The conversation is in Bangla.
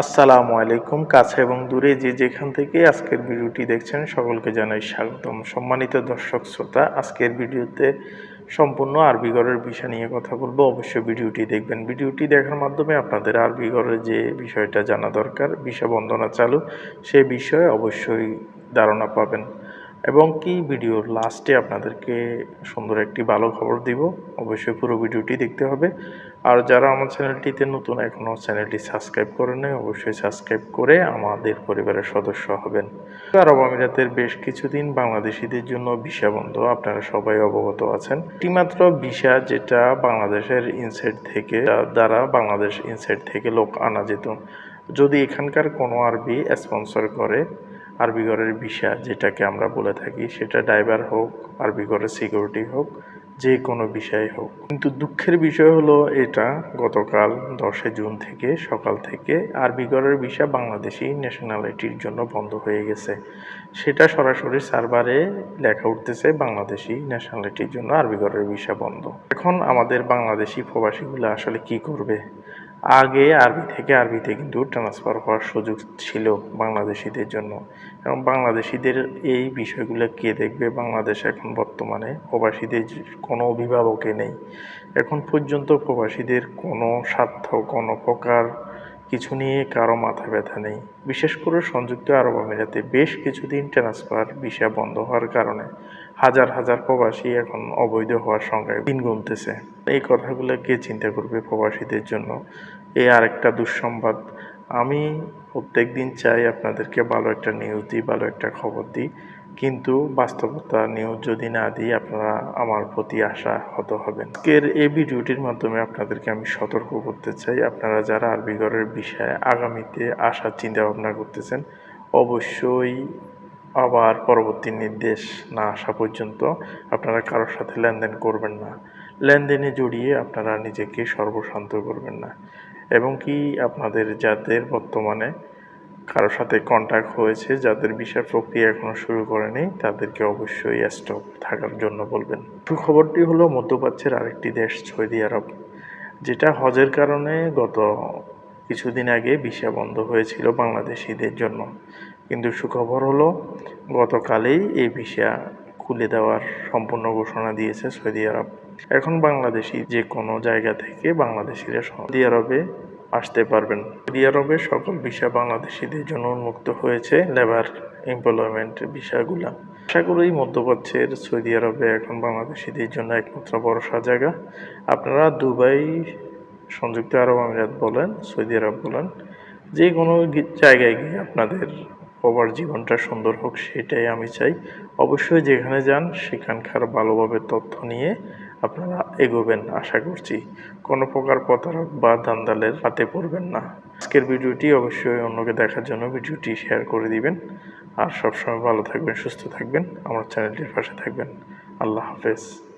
আসসালামু আলাইকুম, কাছে এবং দূরে যে যেখান থেকে আজকের ভিডিওটি দেখছেন সকলকে জানাই স্বাগতম। সম্মানিত দর্শক শ্রোতা, আজকের ভিডিওতে সম্পূর্ণ আরবি বিষয় নিয়ে কথা বলব। অবশ্যই ভিডিওটি দেখবেন। ভিডিওটি দেখার মাধ্যমে আপনাদের আরবি যে বিষয়টা জানা দরকার বিষয় বন্দনা চালু, সে বিষয়ে অবশ্যই ধারণা পাবেন। এবং কি ভিডিওর লাস্টে আপনাদেরকে সুন্দর একটি ভালো খবর দিব, অবশ্যই পুরো ভিডিওটি দেখতে হবে। আর যারা আমার চ্যানেলটিতে নতুন, এখনও চ্যানেলটি সাবস্ক্রাইব করে নেই, অবশ্যই সাবস্ক্রাইব করে আমাদের পরিবারের সদস্য হবেন। আরব আমিরাতের বেশ কিছুদিন বাংলাদেশিদের জন্য ভিসা বন্ধ, আপনারা সবাই অবগত আছেন। একটিমাত্র ভিসা যেটা বাংলাদেশের ইনসাইড থেকে দ্বারা বাংলাদেশ ইনসাইড থেকে লোক আনা যেত। যদি এখানকার কোনো আরবি স্পন্সর করে আরবি ঘরের ভিসা যেটাকে আমরা বলে থাকি, সেটা ড্রাইভার হোক, আরবি ঘরের সিকিউরিটি হোক, যে কোনো বিষয় হোক। কিন্তু দুঃখের বিষয় হলো এটা, গতকাল দশে জুন থেকে সকাল থেকে আরবি ঘরের ভিসা বাংলাদেশি ন্যাশনালিটির জন্য বন্ধ হয়ে গেছে। সেটা সরাসরি সার্ভারে লেখা উঠতেছে বাংলাদেশি ন্যাশনালিটির জন্য আরবি ঘরের ভিসা বন্ধ। এখন আমাদের বাংলাদেশি প্রবাসীগুলো আসলে কি করবে? আগে আরবি থেকে আরবিতে কিন্তু ট্রান্সফার হওয়ার সুযোগ ছিল বাংলাদেশিদের জন্য। এবং বাংলাদেশিদের এই বিষয়গুলো কে দেখবে? বাংলাদেশ এখন বর্তমানে প্রবাসীদের কোনো অভিভাবকে নেই। এখন পর্যন্ত প্রবাসীদের কোনো স্বার্থ, কোনো প্রকার কিছু নিয়ে কারও মাথা ব্যথা নেই। বিশেষ করে সংযুক্ত আরব আমিরাতে বেশ কিছুদিন ট্রান্সফার ভিসা বন্ধ হওয়ার কারণে হাজার হাজার প্রবাসী এখন অবৈধ হওয়ার সংখ্যায় দিন গুনতেছে। এই কথাগুলো কে চিন্তা করবে প্রবাসীদের জন্য। এই আরেকটা দুঃসংবাদ। আমি প্রত্যেক দিন চাই আপনাদেরকে ভালো একটা নিউজ দিই, ভালো একটা খবর দিই। কিন্তু বাস্তবতা নিউজ যদি না দিই, আপনারা আমার প্রতি আশা হত হবেন। আজকের এই ভিডিওটির মাধ্যমে আপনাদেরকে আমি সতর্ক করতে চাই। আপনারা যারা আরবি ঘরের বিষয়ে আগামীতে আসার চিন্তা ভাবনা করতেছেন, অবশ্যই আবার পরবর্তী নির্দেশ না আসা পর্যন্ত আপনারা কারোর সাথে লেনদেন করবেন না। লেনদেনে জড়িয়ে আপনারা নিজেকে সর্বশান্ত করবেন না। এবং কি আপনাদের যাদের বর্তমানে কারোর সাথে কন্ট্যাক্ট হয়েছে, যাদের বিষয় প্রক্রিয়া এখনও শুরু করেনি, তাদেরকে অবশ্যই স্টপ থাকার জন্য বলবেন। সুখবরটি হলো, মধ্যপ্রাচ্যের আরেকটি দেশ, সৌদি আরব, যেটা হজের কারণে গত কিছুদিন আগে ভিসা বন্ধ হয়েছিল বাংলাদেশিদের জন্য। কিন্তু সুখবর হলো, গতকালেই এই ভিসা খুলে দেওয়ার সম্পূর্ণ ঘোষণা দিয়েছে সৌদি আরব। এখন বাংলাদেশি যে কোনো জায়গা থেকে বাংলাদেশিরা সৌদি আরবে আসতে পারবেন। সৌদি আরবের সকল ভিসা বাংলাদেশিদের জন্য উন্মুক্ত হয়েছে লেবার এমপ্লয়মেন্ট ভিসাগুলো। আশা করি মধ্যপ্রাচ্যের সৌদি আরবে এখন বাংলাদেশিদের জন্য একমাত্র ভরসা জায়গা। আপনারা দুবাই, সংযুক্ত আরব আমিরাত বলেন, সৌদি আরব বলেন, যে কোনো জায়গায় গিয়ে আপনাদের প্রবার জীবনটা সুন্দর হোক, সেটাই আমি চাই। অবশ্যই যেখানে যান, সেখানকার ভালোভাবে তথ্য নিয়ে আপনারা এগোবেন, আশা করছি। কোনো প্রকার প্রতারক বা দান্দালের হাতে পড়বেন না। আজকের ভিডিওটি অবশ্যই অন্যকে দেখার জন্য ভিডিওটি শেয়ার করে দিবেন। আর সবসময় ভালো থাকবেন, সুস্থ থাকবেন। আমার চ্যানেলটির পাশে থাকবেন। আল্লাহ হাফেজ।